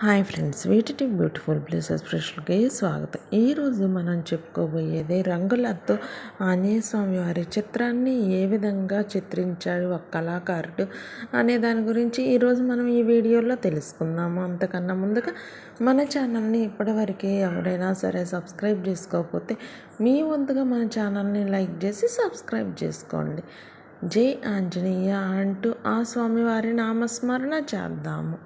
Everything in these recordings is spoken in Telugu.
హాయ్ ఫ్రెండ్స్ వీటి బ్యూటిఫుల్ ప్లేసెస్ ఫ్రెష్కి స్వాగతం. ఈరోజు మనం చెప్పుకోబోయేది రంగులతో ఆంజనేయ స్వామి వారి చిత్రాన్ని ఏ విధంగా చిత్రించాడు ఒక కళాకారుడు అనే దాని గురించి ఈరోజు మనం ఈ వీడియోలో తెలుసుకుందాము. అంతకన్నా ముందుగా మన ఛానల్ని ఇప్పటివరకు ఎవరైనా సరే సబ్స్క్రైబ్ చేసుకోకపోతే మీ వంతుగా మన ఛానల్ని లైక్ చేసి సబ్స్క్రైబ్ చేసుకోండి. జై ఆంజనేయ అంటూ ఆ స్వామివారి నామస్మరణ చేద్దాము.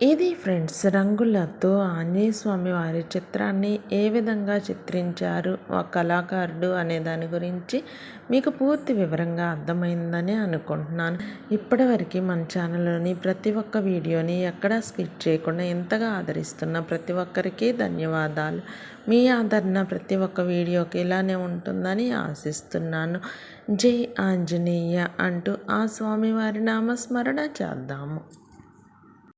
ఇది ఫ్రెండ్స్ రంగులతో ఆంజనేయ స్వామి వారి చిత్రాన్ని ఏ విధంగా చిత్రించారు ఆ కళాకారుడు అనే దాని గురించి మీకు పూర్తి వివరంగా అర్థమైందని అనుకుంటున్నాను. ఇప్పటివరకు మన ఛానల్లోని ప్రతి ఒక్క వీడియోని ఎక్కడా స్కిప్ చేయకుండా ఎంతగా ఆదరిస్తున్న ప్రతి ఒక్కరికి ధన్యవాదాలు. మీ ఆదరణ ప్రతి ఒక్క వీడియోకి ఇలానే ఉంటుందని ఆశిస్తున్నాను. జై ఆంజనేయ అంటూ ఆ స్వామివారి నామస్మరణ చేద్దాము.